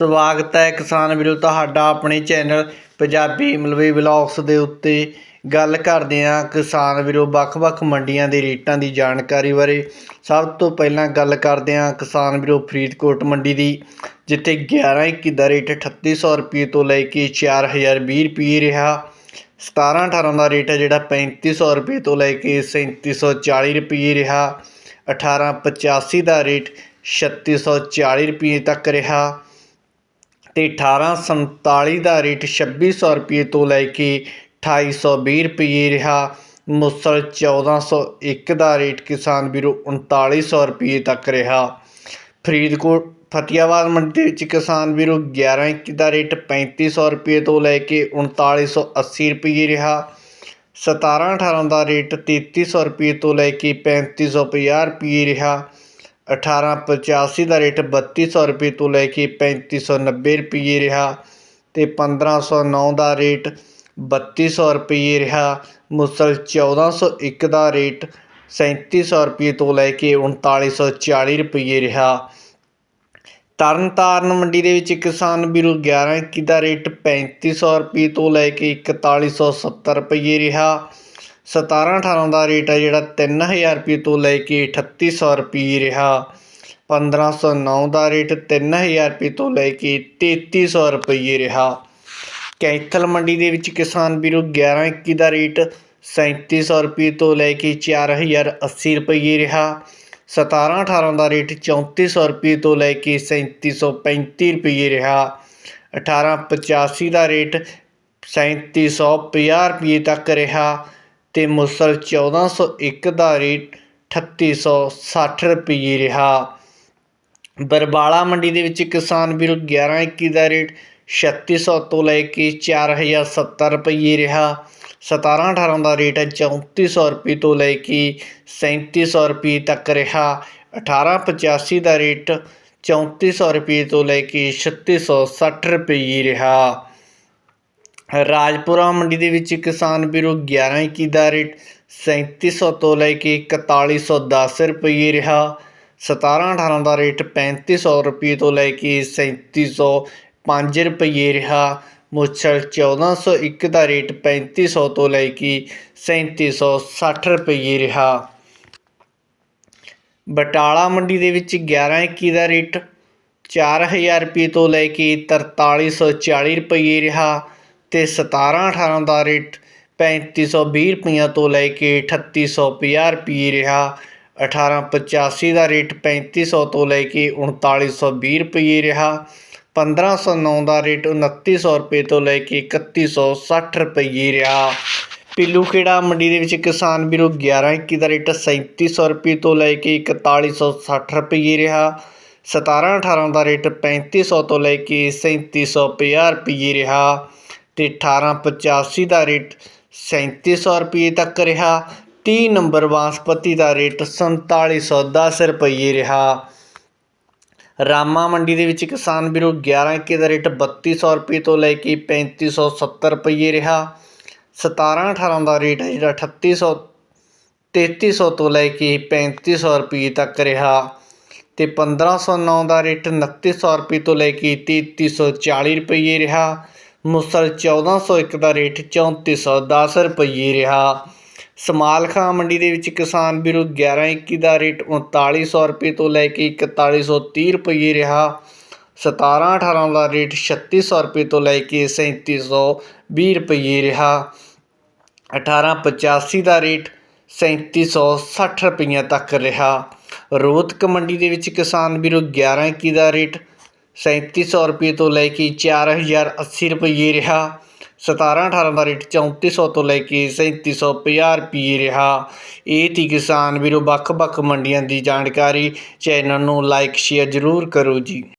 ਸਵਾਗਤ ਹੈ ਕਿਸਾਨ ਵੀਰੋ, ਤੁਹਾਡਾ ਆਪਣੇ ਚੈਨਲ ਪੰਜਾਬੀ ਮਲਵਈ ਵਲੌਗਸ ਦੇ ਉੱਤੇ ਗੱਲ ਕਰਦੇ ਹਾਂ ਕਿਸਾਨ ਵੀਰੋ, ਵੱਖ-ਵੱਖ ਮੰਡੀਆਂ ਦੇ ਰੇਟਾਂ ਦੀ ਜਾਣਕਾਰੀ ਬਾਰੇ। ਸਭ ਤੋਂ ਪਹਿਲਾਂ ਗੱਲ ਕਰਦੇ ਹਾਂ ਕਿਸਾਨ ਵੀਰੋ, ਫਰੀਦਕੋਟ ਮੰਡੀ ਦੀ, ਜਿੱਥੇ 11 21 ਦਾ ਰੇਟ 3800 ਰੁਪਏ ਤੋਂ ਲੈ ਕੇ 4020 ਰੁਪਏ ਰਿਹਾ। 17 18 ਦਾ ਰੇਟ ਹੈ ਜਿਹੜਾ 3500 ਰੁਪਏ ਤੋਂ ਲੈ ਕੇ 3740 ਰੁਪਏ ਰਿਹਾ। 18 85 ਦਾ ਰੇਟ 3640 ਰੁਪਏ ਤੱਕ ਰਿਹਾ। ਅਤੇ ਅਠਾਰਾਂ ਸੰਤਾਲੀ ਦਾ ਰੇਟ ਛੱਬੀ ਸੌ ਰੁਪਈਏ ਤੋਂ ਲੈ ਕੇ ਅਠਾਈ ਸੌ ਵੀਹ ਰੁਪਈਏ ਰਿਹਾ। ਮੁਸਲ 1401 ਦਾ ਰੇਟ ਕਿਸਾਨ ਵੀਰੋ ਉਨਤਾਲੀ ਸੌ ਰੁਪਈਏ ਤੱਕ ਰਿਹਾ। ਫਰੀਦਕੋਟ ਫਤਿਆਬਾਦ ਮੰਡੀ ਵਿੱਚ ਕਿਸਾਨ ਵੀਰੋ 11 21 ਦਾ ਰੇਟ ਪੈਂਤੀ ਸੌ ਰੁਪਈਏ ਤੋਂ ਲੈ ਕੇ ਉਨਤਾਲੀ ਸੌ ਅੱਸੀ ਰੁਪਈਏ ਰਿਹਾ। 17 18 ਦਾ ਰੇਟ ਤੇਤੀ ਸੌ ਰੁਪਈਏ ਤੋਂ ਲੈ ਕੇ ਪੈਂਤੀ ਸੌ ਪੰਜਾਹ ਰੁਪਈਏ ਰਿਹਾ। 1885 ਦਾ ਰੇਟ 3200 ਰੁਪਏ ਤੋਂ ਲੈ ਕੇ 3590 ਰੁਪਏ ਰਿਹਾ ਤੇ 1509 ਦਾ ਰੇਟ 3200 ਰੁਪਏ ਰਿਹਾ। ਮੁਸਲ 1401 ਦਾ ਰੇਟ 3700 ਰੁਪਏ ਤੋਂ ਲੈ ਕੇ 3940 ਰੁਪਏ ਰਿਹਾ। ਤਰਨਤਾਰਨ ਮੰਡੀ ਦੇ ਵਿੱਚ ਕਿਸਾਨ ਵੀਰੋ 11 21 ਦਾ ਰੇਟ 3500 ਰੁਪਏ ਤੋਂ ਲੈ ਕੇ 4170 ਰੁਪਏ ਰਿਹਾ। 17 18 ਦਾ ਰੇਟ ਹੈ ਜਿਹੜਾ 3000 ਰੁਪਏ ਤੋਂ ਲੈ ਕੇ 3800 ਰੁਪਏ ਰਿਹਾ। 1509 ਦਾ ਰੇਟ 3000 ਰੁਪਏ ਤੋਂ ਲੈ ਕੇ 3300 ਰੁਪਏ ਰਿਹਾ। ਕੈਥਲ ਮੰਡੀ ਦੇ ਵਿੱਚ ਕਿਸਾਨ ਵੀਰੋ 11 21 ਦਾ ਰੇਟ 3700 ਰੁਪਏ ਤੋਂ ਲੈ ਕੇ 4080 ਰੁਪਏ ਰਿਹਾ। 17 18 ਦਾ ਰੇਟ 3400 ਰੁਪਏ ਤੋਂ ਲੈ ਕੇ 3735 ਰੁਪਏ ਰਿਹਾ। 18 85 ਦਾ ਰੇਟ 3750 ਰੁਪਏ ਤੱਕ ਰਿਹਾ। ਅਤੇ ਮੁਸਲ 1401 ਦਾ ਰੇਟ ਅਠੱਤੀ ਸੌ ਸੱਠ ਰੁਪਈਏ ਰਿਹਾ। ਬਰਬਾਲਾ ਮੰਡੀ ਦੇ ਵਿੱਚ ਕਿਸਾਨ ਵੀਰੋ 11 21 ਦਾ ਰੇਟ ਛੱਤੀ ਸੌ ਤੋਂ ਲੈ ਕੇ ਚਾਰ ਹਜ਼ਾਰ ਸੱਤਰ ਰੁਪਈਏ ਰਿਹਾ। 17 18 ਦਾ ਰੇਟ ਹੈ 3400 ਰੁਪਏ ਤੋਂ ਲੈ ਕੇ ਸੈਂਤੀ ਸੌ ਰੁਪਏ ਤੱਕ ਰਿਹਾ। 18 85 ਦਾ ਰੇਟ ਚੌਂਤੀ ਸੌ ਰੁਪਏ ਤੋਂ ਲੈ ਕੇ ਛੱਤੀ ਸੌ ਸੱਠ ਰੁਪਈਏ ਰਿਹਾ। ਰਾਜਪੁਰਾ ਮੰਡੀ ਦੇ ਵਿੱਚ ਕਿਸਾਨ ਵੀਰੋ 11 21 ਦਾ ਰੇਟ 3700 ਤੋਂ ਲੈ ਕੇ 4110 ਰੁਪਏ ਰਿਹਾ। 17 18 ਦਾ ਰੇਟ 3500 ਰੁਪਏ ਤੋਂ ਲੈ ਕੇ 3705 ਰੁਪਏ ਰਿਹਾ। ਮੁੱਛਲ 1401 ਦਾ ਰੇਟ 3500 ਤੋਂ ਲੈ ਕੇ 3760 ਰੁਪਏ ਰਿਹਾ। ਬਟਾਲਾ ਮੰਡੀ ਦੇ ਵਿੱਚ 11 21 ਦਾ ਰੇਟ 4000 ਰੁਪਏ ਤੋਂ ਲੈ ਕੇ 4340 ਰੁਪਏ ਰਿਹਾ। ਤੇ 17 18 ਦਾ ਰੇਟ 3520 ਰੁਪਈਆ ਤੋਂ ਲੈ ਕੇ 3850 ਰੁਪਏ ਰਿਹਾ। 1885 ਦਾ ਰੇਟ 3500 ਤੋਂ ਲੈ ਕੇ 3920 ਰੁਪਏ ਰਿਹਾ। 1509 ਦਾ ਰੇਟ 2900 ਰੁਪਏ ਤੋਂ ਲੈ ਕੇ 3160 ਰੁਪਏ ਰਿਹਾ। ਪਿੱਲੂ ਖੇੜਾ ਮੰਡੀ ਦੇ ਵਿੱਚ ਕਿਸਾਨ ਵੀਰੋ 11 21 ਦਾ ਰੇਟ 3700 ਰੁਪਏ ਤੋਂ ਲੈ ਕੇ 4160 ਰੁਪਏ ਰਿਹਾ। 17 18 ਦਾ ਰੇਟ 3500 ਤੋਂ ਲੈ ਕੇ 3750 ਰੁਪਏ ਰਿਹਾ। ਤੇ 1885 ਦਾ ਰੇਟ 3700 ਰੁਪਏ ਤੱਕ ਰਿਹਾ 30 ਨੰਬਰ ਬਾਸਪਤੀ ਦਾ ਰੇਟ 4710 ਰੁਪਏ ਰਿਹਾ। ਰਾਮਾ ਮੰਡੀ ਦੇ ਵਿੱਚ ਕਿਸਾਨ ਵੀਰੋ 11 21 ਦਾ ਰੇਟ 3200 ਰੁਪਏ ਤੋਂ ਲੈ ਕੇ 3570 ਰੁਪਏ ਰਿਹਾ। 17 18 ਦਾ ਰੇਟ ਹੈ ਜਿਹੜਾ 3800 3300 ਤੋਂ ਲੈ ਕੇ 3500 ਰੁਪਏ ਤੱਕ ਰਿਹਾ। ਤੇ 1509 ਦਾ ਰੇਟ 2900 ਰੁਪਏ ਤੋਂ ਲੈ ਕੇ 3340 ਰੁਪਏ ਰਿਹਾ। ਮੁਸਲ 1401 ਦਾ ਰੇਟ 3410 ਰੁਪਏ ਰਿਹਾ। ਸਮਾਲਖਾ ਮੰਡੀ ਦੇ ਵਿੱਚ ਕਿਸਾਨ ਵੀਰੋ 11 21 ਦਾ ਰੇਟ 3900 ਰੁਪਏ ਤੋਂ ਲੈ ਕੇ 4130 ਰੁਪਏ ਰਿਹਾ। 17 18 ਦਾ ਰੇਟ 3600 ਰੁਪਏ ਤੋਂ ਲੈ ਕੇ 3720 ਰੁਪਏ ਰਿਹਾ। 1885 ਦਾ ਰੇਟ 3760 ਰੁਪਈਆ ਤੱਕ ਰਿਹਾ। ਰੋਹਤਕ ਮੰਡੀ ਦੇ ਵਿੱਚ ਕਿਸਾਨ ਵੀਰੋ 11 21 ਦਾ ਰੇਟ 3700 ਰੁਪਏ ਤੋਂ ਲੈ ਕੇ 4080 ਰੁਪਏ ਰਿਹਾ। 17 18 ਦਾ ਰੇਟ 3400 ਤੋਂ ਲੈ ਕੇ 3750 ਰੁਪਏ ਰਿਹਾ। ਇਹ ਤੀ ਕਿਸਾਨ ਵੀਰੋ ਵੱਖ-ਵੱਖ ਮੰਡੀਆਂ ਦੀ ਜਾਣਕਾਰੀ ਚੈਨਲ ਨੂੰ ਲਾਈਕ, ਸ਼ੇਅਰ ਜ਼ਰੂਰ ਕਰੋ ਜੀ।